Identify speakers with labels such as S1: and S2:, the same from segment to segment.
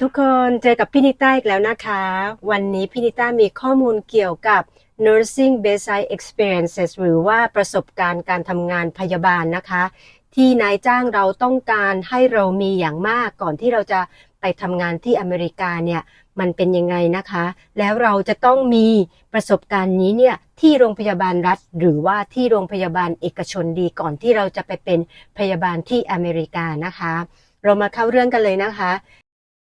S1: ทุกคนเจอกับพี่นิต้าอีกแล้วนะคะ วันนี้พี่นิต้ามีข้อมูลเกี่ยวกับ nursing bedside experiences หรือว่าประสบการณ์การทำงานพยาบาลนะคะ ที่นายจ้างเราต้องการให้เรามีอย่างมากก่อนที่เราจะไปทำงานที่อเมริกาเนี่ยมันเป็นยังไงนะคะ แล้วเราจะต้องมีประสบการณ์นี้เนี่ยที่โรงพยาบาลรัฐ หรือว่าที่โรงพยาบาลเอกชนดีก่อนที่เราจะไปเป็นพยาบาลที่อเมริกานะคะ เรามาเข้าเรื่องกันเลยนะคะ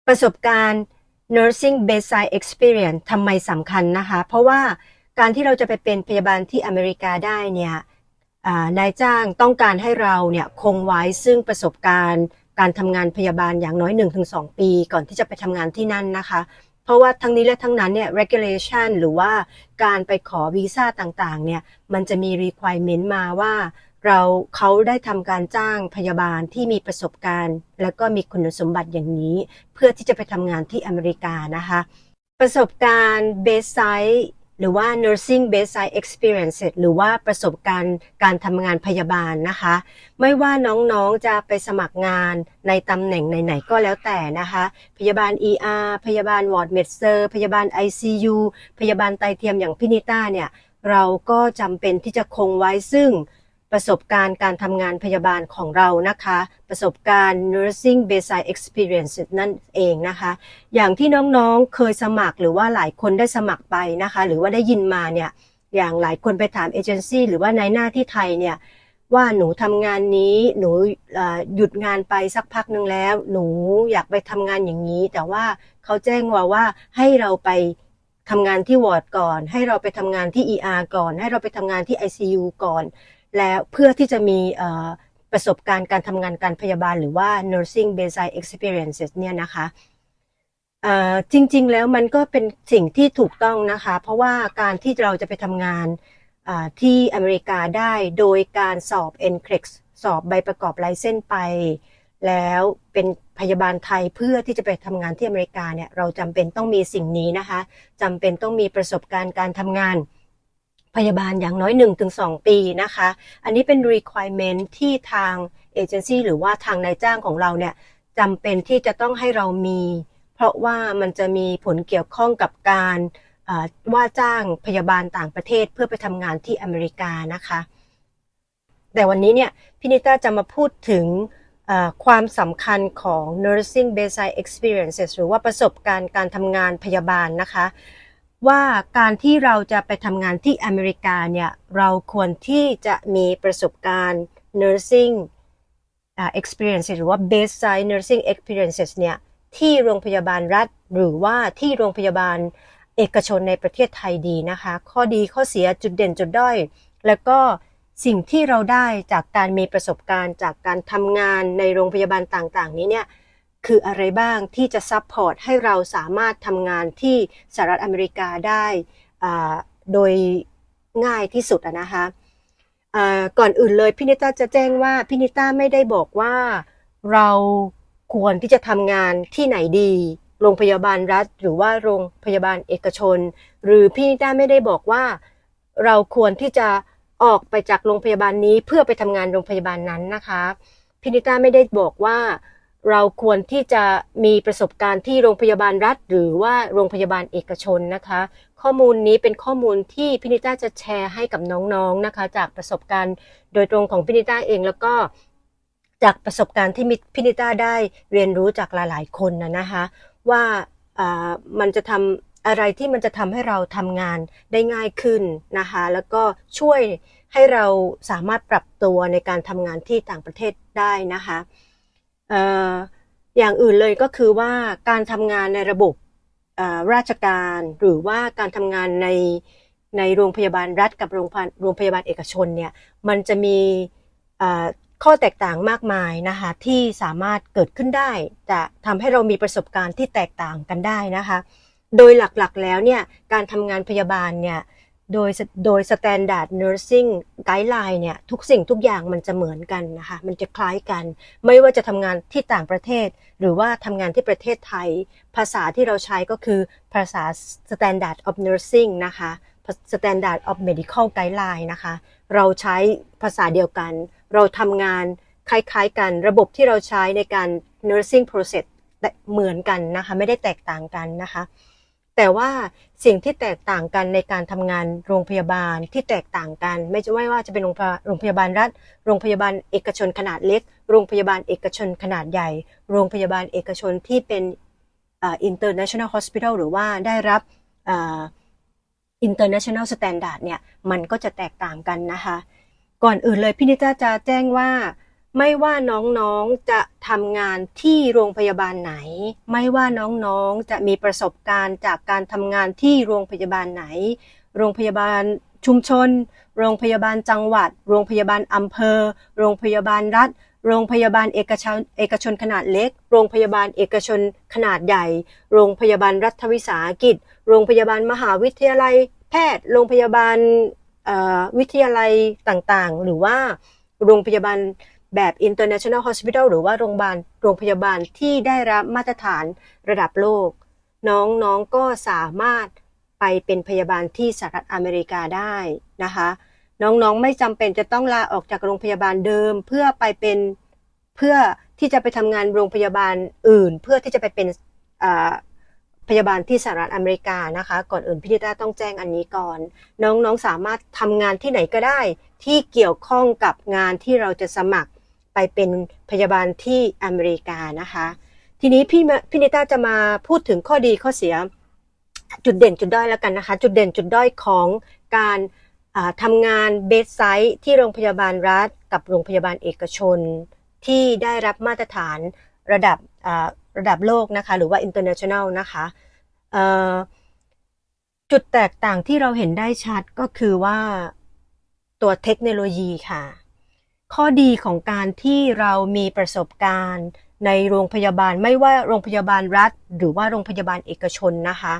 S1: ประสบการณ์ nursing bedside experience ทำไมสำคัญนะคะ เพราะว่าการที่เราจะไปเป็นพยาบาลที่อเมริกาได้เนี่ยนายจ้างต้องการให้เราเนี่ยคงไว้ซึ่งประสบการณ์การทำงานพยาบาลอย่างน้อย 1-2 ปี ก่อนที่จะไปทำงานที่นั่นนะคะ เพราะว่าทั้งนี้และทั้งนั้นเนี่ย regulation หรือว่าการไปขอวีซ่าต่างๆเนี่ยมันจะมี requirement มาว่า เราเขาได้ทำการจ้างพยาบาลที่มีประสบการณ์ แล้วก็มีคุณสมบัติอย่างนี้ เพื่อที่จะไปทำงานที่อเมริกานะคะ ประสบการณ์ bedside หรือว่า nursing bedside experience หรือว่าประสบการณ์การทำงานพยาบาลนะคะ ไม่ว่าน้องๆจะไปสมัครงานในตำแหน่งไหนๆก็แล้วแต่นะคะ พยาบาล ER พยาบาลวอร์ดเมดเซอร์พยาบาล ICU พยาบาลไตเทียมอย่างพินิต้าเนี่ย เราก็จำเป็นที่จะคงไว้ซึ่ง ประสบการณ์การทำงานพยาบาลของเรานะคะ ประสบการณ์ nursing bedside experience นั่นเองนะคะ อย่างที่น้องๆเคยสมัครหรือว่าหลายคนได้สมัครไปนะคะ หรือว่าได้ยินมาเนี่ยอย่างหลายคนไปถามเอเจนซี่หรือว่าในหน้าที่ไทยเนี่ยว่าหนูทำงานนี้หนูหยุดงานไปสักพักหนึ่งแล้ว หนูอยากไปทำงานอย่างนี้ แต่ว่าเขาแจ้งว่าว่าให้เราไปทำงานที่วอร์ดก่อน ให้เราไปทำงานที่ ER ก่อน ให้เราไปทำงานที่ ICU ก่อน แล้วเพื่อที่จะมีประสบการณ์การทำงานการพยาบาลหรือว่า nursing bedside experiences เนี่ยนะคะจริงๆ แล้วมันก็เป็นสิ่งที่ถูกต้องนะคะ เพราะว่าการที่เราจะไปทำงานที่อเมริกาได้โดยการสอบ NCLEX สอบใบประกอบไลเซนไป แล้วเป็นพยาบาลไทยเพื่อที่จะไปทำงานที่อเมริกาเนี่ยเราจำเป็นต้องมีสิ่งนี้นะคะจำเป็นต้องมีประสบการณ์การทำงาน พยาบาลอย่างน้อย 1-2 ปีนะคะ อันนี้เป็น requirement ที่ทางเอเจนซี่หรือว่าทางนายจ้างของเราเนี่ยจำเป็นที่จะต้องให้เรามี เพราะว่ามันจะมีผลเกี่ยวข้องกับการว่าจ้างพยาบาลต่างประเทศเพื่อไปทำงานที่อเมริกานะคะ แต่วันนี้เนี่ยพี่นิต้าจะมาพูดถึงความสำคัญของ nursing bedside experiences หรือว่าประสบการณ์การทำงานพยาบาลนะคะ ว่าการที่เราจะไปทำงานที่อเมริกาเนี่ย เราควรที่จะมีประสบการณ์ nursing experiences หรือว่า bedside nursing experiences เนี่ยที่โรงพยาบาลรัฐ หรือว่าที่โรงพยาบาลเอกชนในประเทศไทยดีนะคะ ข้อดีข้อเสียจุดเด่นจุดด้อย แล้วก็สิ่งที่เราได้จากการมีประสบการณ์ จากการทำงานในโรงพยาบาลต่างๆ นี้เนี่ย คืออะไรบ้างที่จะซัพพอร์ตให้เราสามารถทำงานที่สหรัฐอเมริกาได้โดยง่ายที่สุดนะคะก่อนอื่นเลยพี่นิต้าจะแจ้งว่าพี่นิต้าไม่ได้บอกว่าเราควรที่จะทำงานที่ไหนดี โรงพยาบาลรัฐ หรือว่าโรงพยาบาลเอกชน หรือพี่นิต้าไม่ได้บอกว่าเราควรที่จะออกไปจากโรงพยาบาลนี้เพื่อไปทำงานโรงพยาบาลนั้นนะคะพี่นิต้าไม่ได้บอกว่า เราควรที่จะมีประสบการณ์ที่โรงพยาบาลรัฐ หรือว่าโรงพยาบาลเอกชนนะคะ ข้อมูลนี้เป็นข้อมูลที่พินิต้าจะแชร์ให้กับน้องๆนะคะ จากประสบการณ์โดยตรงของพินิต้าเองแล้วก็จากประสบการณ์ที่มิพินิต้าได้เรียนรู้จากหลายๆคนนะนะคะ ว่ามันจะทำอะไรที่มันจะทำให้เราทำงานได้ง่ายขึ้นนะคะ แล้วก็ช่วยให้เราสามารถปรับตัวในการทำงานที่ต่างประเทศได้นะคะ อย่างอื่นเลยก็คือว่าการทำงานในระบบราชการหรือว่าการทำงานในในโรงพยาบาลรัฐกับโรงพยาบาลโรงพยาบาลเอกชนเนี่ยมันจะมีข้อแตกต่างมากมายนะคะที่สามารถเกิดขึ้นได้ จะทำให้เรามีประสบการณ์ที่แตกต่างกันได้นะคะ โดยหลักๆแล้วเนี่ยการทำงานพยาบาลเนี่ย โดยโดย standard nursing guideline เนี่ยทุกสิ่งทุกอย่างมันจะเหมือนกันนะคะมันจะคล้ายกัน ไม่ว่าจะทำงานที่ต่างประเทศ หรือว่าทำงานที่ประเทศไทย ภาษาที่เราใช้ก็คือภาษา standard of nursing นะคะ standard of medical guideline นะคะ เราใช้ภาษาเดียวกัน เราทำงานคล้ายๆกัน ระบบที่เราใช้ในการ nursing process เหมือนกันนะคะ ไม่ได้แตกต่างกันนะคะ แต่ว่าสิ่งที่แตกต่างกันในการทำงานโรงพยาบาลที่แตกต่างกัน ไม่ใช่ว่าจะเป็นโรงพยาบาลรัฐ โรงพยาบาลเอกชนขนาดเล็ก โรงพยาบาลเอกชนขนาดใหญ่ โรงพยาบาลเอกชนที่เป็นอ่า international hospital หรือว่าได้รับอ่า international standard เนี่ยมันก็จะแตกต่างกันนะคะ ก่อนอื่นเลยพี่นิต้าจะแจ้งว่า ไม่ว่าน้องๆจะทำงานที่โรงพยาบาลไหน ไม่ว่าน้องๆจะมีประสบการณ์จากการทำงานที่โรงพยาบาลไหน โรงพยาบาลชุมชน โรงพยาบาลจังหวัด โรงพยาบาลอำเภอ โรงพยาบาลรัฐ โรงพยาบาลเอกชนเอกชนขนาดเล็ก โรงพยาบาลเอกชนขนาดใหญ่ โรงพยาบาลรัฐวิสาหกิจ โรงพยาบาลมหาวิทยาลัย แพทย์ โรงพยาบาลอ่อวิทยาลัยต่างๆ หรือว่าโรงพยาบาล แบบ international hospital หรือว่าโรงพยาบาลโรงพยาบาลที่ได้รับมาตรฐานระดับโลก น้องๆก็สามารถไปเป็นพยาบาลที่สหรัฐอเมริกาได้นะคะ น้องๆไม่จำเป็นจะต้องลาออกจากโรงพยาบาลเดิม เพื่อไปเป็นเพื่อที่จะไปทำงานโรงพยาบาลอื่น เพื่อที่จะไปเป็นพยาบาลที่สหรัฐอเมริกานะคะ ก่อนอื่นพี่ดิต้าต้องแจ้งอันนี้ก่อน น้องๆสามารถทำงานที่ไหนก็ได้ ที่เกี่ยวข้องกับงานที่เราจะสมัคร ไปเป็นพยาบาลที่อเมริกานะคะ ทีนี้พี่มพี่นิต้าจะมาพูดถึงข้อดีข้อเสียจุดเด่นจุดด้อยแล้วกันนะคะ จุดเด่นจุดด้อยของการทำงานเบสไซต์ที่โรงพยาบาลรัฐ กับโรงพยาบาลเอกชน ที่ได้รับมาตรฐานระดับระดับโลกนะคะหรือว่า international นะคะจุดแตกต่างที่เราเห็นได้ชัดก็คือว่าตัวเทคโนโลยีค่ะ ข้อดีของการที่เรามีประสบการณ์ ในโรงพยาบาลไม่ว่าโรงพยาบาลรัฐ หรือว่าโรงพยาบาลเอกชนนะคะ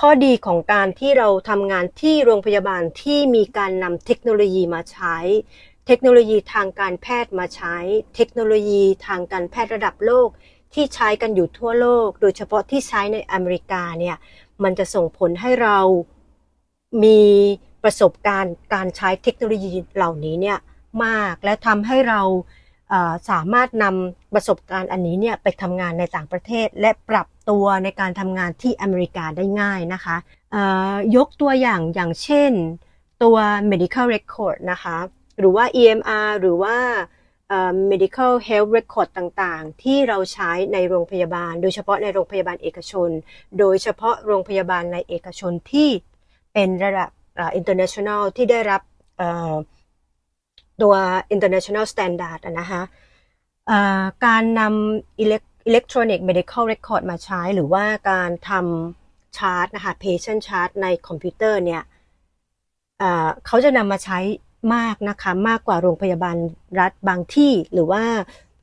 S1: ข้อดีของการที่เราทำงานที่โรงพยาบาลที่มีการนำเทคโนโลยีมาใช้ เทคโนโลยีทางการแพทย์มาใช้ เทคโนโลยีทางการแพทย์ระดับโลกที่ใช้กันอยู่ทั่วโลก โดยเฉพาะที่ใช้ในอเมริกาเนี่ย มันจะส่งผลให้เรามีประสบการณ์การใช้เทคโนโลยีเหล่านี้เนี่ย มาก และทำให้เราสามารถนำประสบการณ์อันนี้เนี่ยไปทำงานในต่างประเทศ และปรับตัวในการทำงานที่อเมริกาได้ง่ายนะคะยกตัวอย่างอย่างเช่นตัว medical record นะคะหรือว่า EMR หรือว่า medical health record ต่างๆ ที่เราใช้ในโรงพยาบาล โดยเฉพาะในโรงพยาบาลเอกชน โดยเฉพาะโรงพยาบาลในเอกชนที่เป็นระดับ international ที่ได้รับ ตัว international standard นะคะการนำ electronic medical record มาใช้ หรือว่าการทำชาร์ตนะคะ patient chart ในคอมพิวเตอร์เนี่ยเขาจะนำมาใช้มากนะคะ มากกว่าโรงพยาบาลรัฐบางที่หรือว่า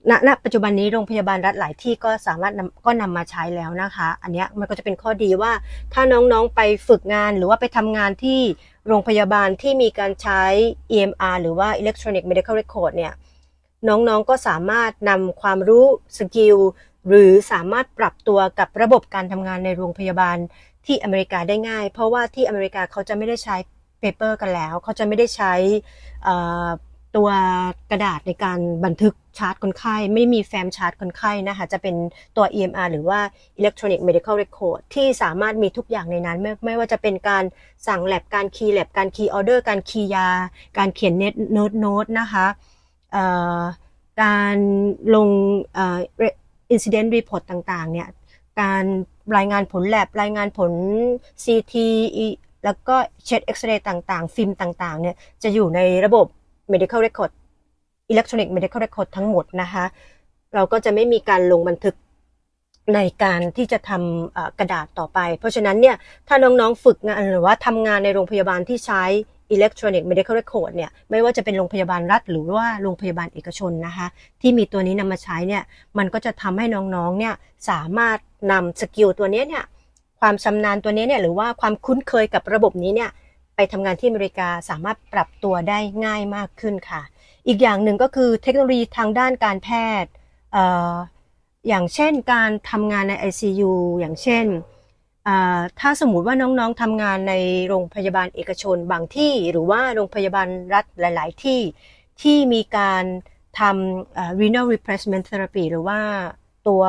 S1: ณณปัจจุบันนี้โรงพยาบาลรัฐหลายที่ก็สามารถนำก็นำมาใช้แล้วนะคะ อันนี้มันก็จะเป็นข้อดีว่าถ้าน้องๆไปฝึกงานหรือว่าไปทำงานที่โรงพยาบาลที่มีการใช้ EMR หรือว่า Electronic Medical Record เนี่ยน้องๆก็สามารถนำความรู้สกิลหรือสามารถปรับตัวกับระบบการทำงานในโรงพยาบาลที่อเมริกาได้ง่าย เพราะว่าที่อเมริกาเขาจะไม่ได้ใช้เปเปอร์กันแล้ว เขาจะไม่ได้ใช้อ่อ ตัวกระดาษในการบันทึกชาร์ตคนไข้ ไม่มีแฟ้มชาร์ตคนไข้นะคะจะเป็นตัว EMR หรือว่า Electronic Medical Record ที่สามารถมีทุกอย่างในนั้นไม่ไม่ว่าจะเป็นการสั่งแลบการคีย์แลบการคีย์ออเดอร์การคีย์ยา การเขียนเน็ตโน้ตโน้ตนะคะการลงอ่อ incident report ต่างๆเนี่ยการรายงานผลแลบรายงานผล CT แล้วก็เช็ดเอ็กซเรย์ต่างๆ ฟิล์มต่างๆเนี่ยจะอยู่ในระบบ medical record electronic medical record ทั้งหมดนะคะ เราก็จะไม่มีการลงบันทึกในการที่จะทำกระดาษต่อไป เพราะฉะนั้นเนี่ยถ้าน้องๆฝึกงานหรือว่าทำงานในโรงพยาบาลที่ใช้ electronic medical record เนี่ยไม่ว่าจะเป็นโรงพยาบาลรัฐ หรือว่าโรงพยาบาลเอกชนนะคะที่มีตัวนี้นำมาใช้เนี่ยมันก็จะทำให้น้องๆเนี่ยสามารถนำสกิลตัวนี้เนี่ยความชำนาญตัวนี้เนี่ยหรือว่าความคุ้นเคยกับระบบนี้เนี่ย ไปทำงานที่อเมริกาสามารถปรับตัวได้ง่ายมากขึ้นค่ะ อีกอย่างหนึ่งก็คือเทคโนโลยีทางด้านการแพทย์อออย่างเช่นการทำงานใน ICU อย่างเช่น ถ้าสมมติว่าน้องๆทำงานในโรงพยาบาลเอกชนบางที่ หรือว่าโรงพยาบาลรัฐหลาย ๆ ที่ที่มีการทำ renal replacement therapy หรือว่าตัว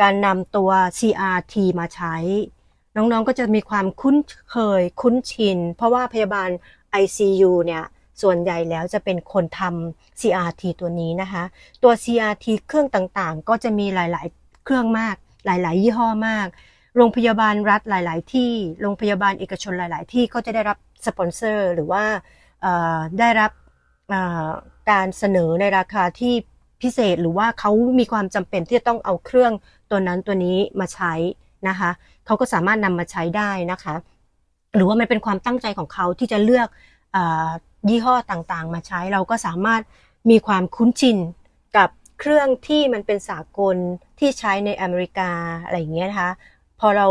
S1: การนำตัว CRT มาใช้ น้องๆก็จะมีความคุ้นเคยคุ้นชิน เพราะว่าพยาบาล ICU เนี่ยส่วนใหญ่แล้วจะเป็นคนทำ CRT ตัวนี้นะคะ ตัว CRT เครื่องต่างๆ ก็จะมีหลายๆ เครื่องมาก หลาย ๆ ยี่ห้อมาก โรงพยาบาลรัฐหลาย ๆ ที่ โรงพยาบาลเอกชนหลาย ๆ ที่ก็จะได้รับสปอนเซอร์ หรือว่าได้รับการเสนอในราคาที่พิเศษ หรือว่าเขามีความจำเป็นที่จะต้องเอาเครื่องตัวนั้นตัวนี้มาใช้ นะคะเขาก็สามารถนำมาใช้ได้นะคะ หรือว่ามันเป็นความตั้งใจของเขาที่จะเลือกอยี่ห้อต่างๆ มาใช้เราก็สามารถมีความคุ้นชินกับเครื่องที่มันเป็นสากลที่ใช้ในอเมริกาอะไรอย่างเงี้ยนะคะพอเรา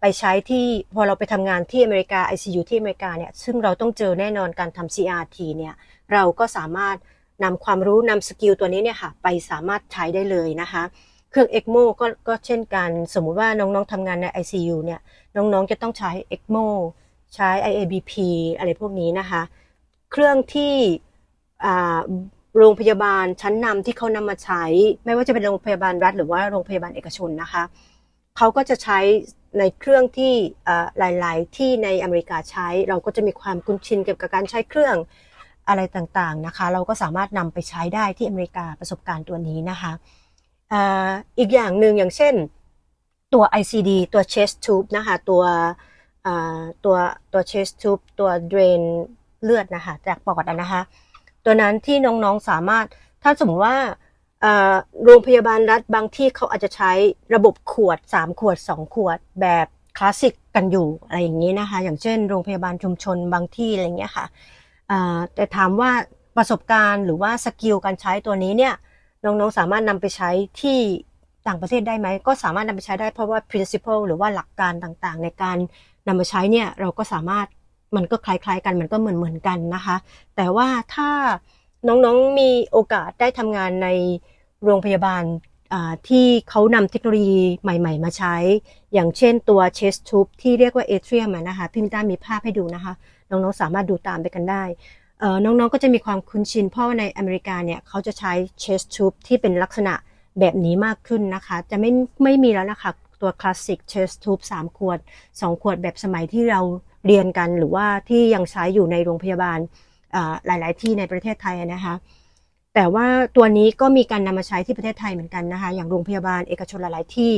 S1: ไปใช้ที่พอเราไปทำงานที่อเมริกา ICU ที่อเมริกาเนี่ยซึ่งเราต้องเจอแน่นอนการทำ CRT เนี่ยเราก็สามารถนำความรู้นำสกิลตัวนี้เนี่ยค่ะไปสามารถใช้ได้เลยนะคะ เครื่อง ECMO ก็ก็เช่นกัน สมมุติว่าน้องๆทำงานใน ICU เนี่ยน้องๆจะต้องใช้ ECMO ใช้ IABP อะไรพวกนี้นะคะ เครื่องที่โรงพยาบาลชั้นนำที่เขานำมาใช้ ไม่ว่าจะเป็นโรงพยาบาลรัฐ หรือว่าโรงพยาบาลเอกชนนะคะเขาก็จะใช้ในเครื่องที่หลาย ๆ ที่ในอเมริกาใช้ เราก็จะมีความคุ้นชินเกี่ยวกับการใช้เครื่องอะไรต่าง ๆ นะคะ เราก็สามารถนำไปใช้ได้ที่อเมริกาประสบการณ์ตัวนี้นะคะ อีกอย่างหนึ่งอย่างเช่นตัว ICD ตัว chest tube นะคะตัวตัวตัว chest tube ตัว drain เลือดนะคะจากปอดนะคะ ตัวนั้นที่น้องๆสามารถถ้าสมมติว่าโรงพยาบาลรัฐบางที่เขาอาจจะใช้ระบบขวด 3 ขวด 2 ขวดแบบคลาสสิกกันอยู่อะไรอย่างนี้นะคะ อย่างเช่น โรงพยาบาลชุมชนบางที่อะไรอย่างเงี้ยค่ะแต่ถามว่าประสบการณ์หรือว่าสกิลการใช้ตัวนี้เนี่ย น้องๆ สามารถนำไปใช้ที่ต่างประเทศได้ไหม ก็สามารถนำไปใช้ได้เพราะว่า principle หรือว่าหลักการต่างๆ ในการนำมาใช้เนี่ยเราก็สามารถมันก็คล้ายๆ กันมันก็เหมือนๆกันนะคะ แต่ว่าถ้าน้องๆมีโอกาสได้ทำงานในโรงพยาบาลที่เขานำเทคโนโลยีใหม่ ๆ มาใช้ อย่างเช่นตัว chest tube ที่เรียกว่า atrium นะคะ พี่มิต้ามีภาพให้ดูนะคะ น้องๆ สามารถดูตามไปกันได้ น้องๆก็จะมีความคุ้นชิน เพราะว่าในอเมริกาเนี่ยเขาจะใช้ chest tube ที่เป็นลักษณะแบบนี้มากขึ้นนะคะ จะไม่ไม่มีแล้วนะคะตัวคลาสสิก chest tube 3ขวด2ขวดแบบสมัยที่เราเรียนกัน หรือว่าที่ยังใช้อยู่ในโรงพยาบาลหลาย ๆ ที่ในประเทศไทยนะคะแต่ว่าตัวนี้ก็มีการนำมาใช้ที่ประเทศไทยเหมือนกันนะคะ อย่างโรงพยาบาลเอกชนหลาย ๆ ที่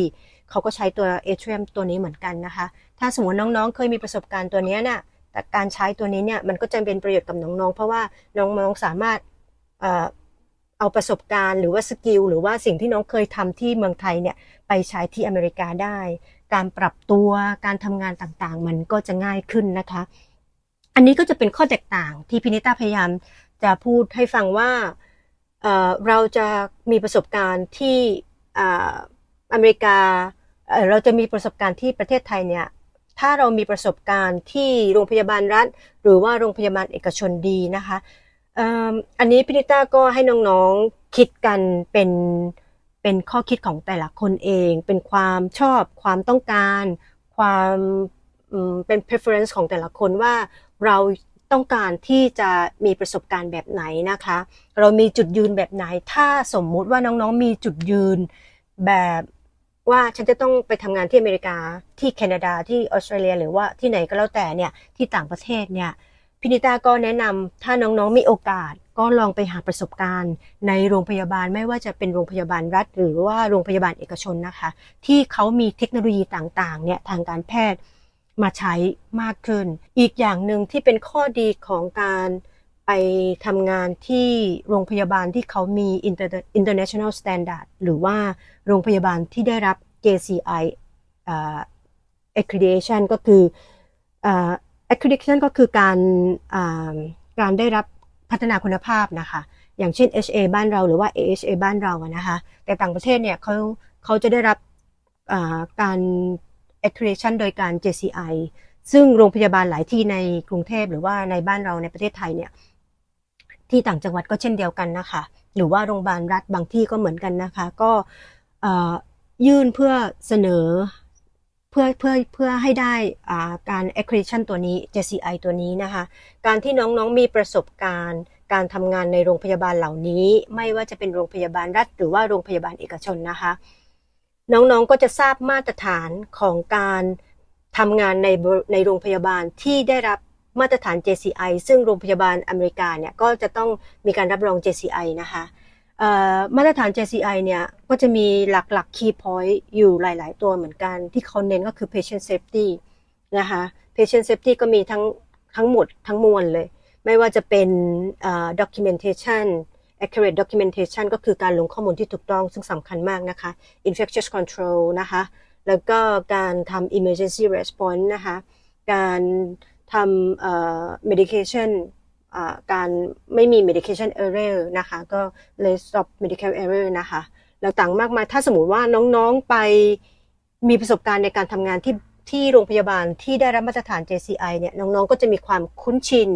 S1: เขาก็ใช้ตัว atrium ตัวนี้เหมือนกันนะคะ ถ้าสมมติน้อง ๆ เคยมีประสบการณ์ตัวนี้ยน่ะ แต่การใช้ตัวนี้เนี่ยมันก็จะเป็นประโยชน์กับน้องๆ เพราะว่าน้องๆสามารถเอ่อเอาประสบการณ์หรือว่าสกิลหรือว่าสิ่งที่น้องเคยทำที่เมืองไทยเนี่ยไปใช้ที่อเมริกาได้ การปรับตัวการทำงานต่างๆ มันก็จะง่ายขึ้นนะคะ อันนี้ก็จะเป็นข้อแตกต่างที่พินิต้าพยายามจะพูดให้ฟังว่าเอ่อเราจะมีประสบการณ์ที่อ่อเมริกาเออเราจะมีประสบการณ์ที่ประเทศไทยเนี่ย ถ้าเรามีประสบการณ์ที่โรงพยาบาลรัฐ หรือว่าโรงพยาบาลเอกชนดีนะคะอ,อันนี้พินิต้าก็ให้น้องๆคิดกันเป็นเป็นข้อคิดของแต่ละคนเอง เป็นความชอบความต้องการ ความอืมเป็น preference ของแต่ละคนว่าเราต้องการที่จะมีประสบการณ์แบบไหนนะคะ เรามีจุดยืนแบบไหน ถ้าสมมุติว่าน้องๆมีจุดยืนแบบ ว่าฉันจะต้องไปทำงานที่อเมริกาที่แคนาดาที่ออสเตรเลีย หรือว่าที่ไหนก็แล้วแต่เนี่ยที่ต่างประเทศเนี่ยพินิต้าก็แนะนำถ้าน้องๆมีโอกาสก็ลองไปหาประสบการณ์ ในโรงพยาบาลไม่ว่าจะเป็นโรงพยาบาลรัฐ หรือว่าโรงพยาบาลเอกชนนะคะ ที่เขามีเทคโนโลยีต่างๆเนี่ยทางการแพทย์มาใช้มากขึ้น อีกอย่างหนึ่งที่เป็นข้อดีของการ ไปทำงานที่โรงพยาบาลที่เขามี international standard หรือว่าโรงพยาบาลที่ได้รับ JCI อ่า accreditation ก็คืออ่า accreditation ก็คือการอ่าการได้รับพัฒนาคุณภาพนะคะ อย่างเช่น HA บ้านเราหรือว่า AHA บ้านเรานะคะ แต่ต่างประเทศเนี่ยเขาเขาจะได้รับการ accreditation โดยการ JCI ซึ่งโรงพยาบาลหลายที่ในกรุงเทพหรือว่าในบ้านเราในประเทศไทยเนี่ย ที่ต่างจังหวัดก็เช่นเดียวกันนะคะ หรือว่าโรงพยาบาลรัฐบางที่ก็เหมือนกันนะคะ ก็ยื่นเพื่อเสนอเพื่อเพื่อเพื่อให้ได้การ accreditation ตัวนี้ JCI ตัวนี้นะคะ การที่น้องๆมีประสบการณ์ การทำงานในโรงพยาบาลเหล่านี้ ไม่ว่าจะเป็นโรงพยาบาลรัฐ หรือว่าโรงพยาบาลเอกชนนะคะ น้องๆก็จะทราบมาตรฐานของการทำงานในในโรงพยาบาลที่ได้รับ มาตรฐาน JCI ซึ่งโรงพยาบาลอเมริกาเนี่ยก็จะต้องมีการรับรอง JCI นะคะมาตรฐาน JCI เนี่ยก็จะมีหลักๆ key point อยู่หลาย ๆ ตัวเหมือนกัน ที่เขาเน้นก็คือ patient safety นะคะ patient safety ก็มีทั้งทั้งหมดทั้งมวลเลย ไม่ว่าจะเป็น documentation accurate documentation ก็คือการลงข้อมูลที่ถูกต้องซึ่งสำคัญมากนะคะ infectious control นะคะ แล้วก็การทำ emergency response นะคะ การ ทำเอ่อ medication อ่าการไม่มี medication error นะคะ ก็ less of medical error นะคะแล้วต่างมากมาย ถ้าสมมติว่าน้องๆไปมีประสบการณ์ในการทำงานที่ที่โรงพยาบาลที่ได้รับมาตรฐาน JCI เนี่ยน้องๆ ก็จะมีความคุ้นชิน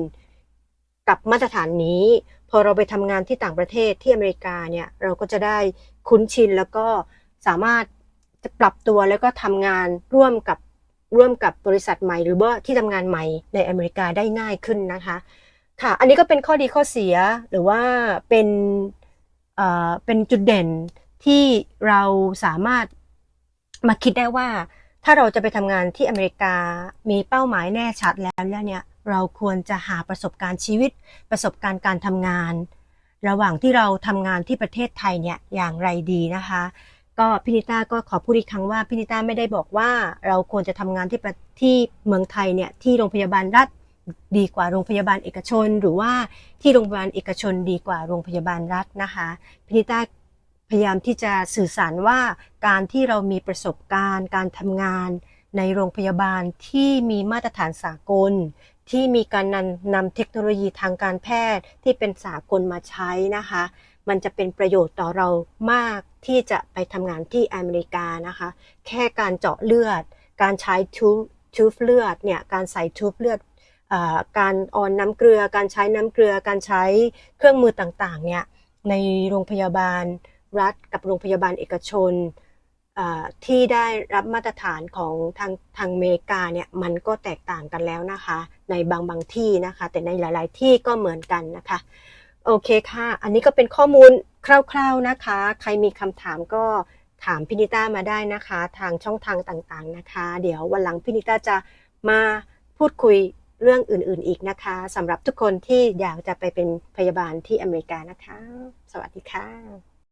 S1: กับมาตรฐานนี้ พอเราไปทำงานที่ต่างประเทศที่อเมริกาเนี่ยเราก็จะได้คุ้นชินแล้วก็สามารถจะปรับตัวแล้วก็ทำงานร่วมกับ ร่วมกับบริษัทใหม่ หรือว่าที่ทำงานใหม่ในอเมริกาได้ง่ายขึ้นนะคะ ค่ะ อันนี้ก็เป็นข้อดีข้อเสียหรือว่าเป็นเอ่อเป็นจุดเด่นที่เราสามารถมาคิดได้ว่า ถ้าเราจะไปทำงานที่อเมริกามีเป้าหมายแน่ชัดแล้วแล้วเนี่ยเราควรจะหาประสบการณ์ชีวิต ประสบการณ์การทำงาน ระหว่างที่เราทำงานที่ประเทศไทยเนี่ยอย่างไรดีนะคะ ก็พินิต้าก็ขอพูดอีกครั้งว่าพินิต้าไม่ได้บอกว่าเราควรจะทำงานที่ประที่เมืองไทยเนี่ยที่โรงพยาบาลรัฐดีกว่าโรงพยาบาลเอกชน หรือว่าที่โรงพยาบาลเอกชนดีกว่าโรงพยาบาลรัฐนะคะพินิต้าพยายามที่จะสื่อสารว่าการที่เรามีประสบการณ์ การทำงานในโรงพยาบาลที่มีมาตรฐานสากล ที่มีการนำนำเทคโนโลยีทางการแพทย์ที่เป็นสากลมาใช้นะคะมันจะเป็นประโยชน์ต่อเรามากที่จะไปทำงานที่อเมริกานะคะ แค่การเจาะเลือด การใช้ทูบทูบเลือดเนี่ยการใส่ทูบเลือดอ่อการออนน้ำเกลือ การใช้น้ำเกลือ การใช้เครื่องมือต่างๆเนี่ยในโรงพยาบาลรัฐกับโรงพยาบาลเอกชนอ่อที่ได้รับมาตรฐานของทางทางอเมริกาเนี่ยมันก็แตกต่างกันแล้วนะคะ ในบางบางที่นะคะ แต่ในหลาย ๆ ที่ก็เหมือนกันนะคะ โอเคค่ะ อันนี้ก็เป็นข้อมูลคร่าว ๆนะคะ ใครมีคำถามก็ถามพินิต้ามาได้นะคะ ทางช่องทางต่างๆนะคะ เดี๋ยววันหลังพินิต้าจะมาพูดคุยเรื่องอื่นๆอีกนะคะสำหรับทุกคนที่อยากจะไปเป็นพยาบาลที่อเมริกานะคะ สวัสดีค่ะ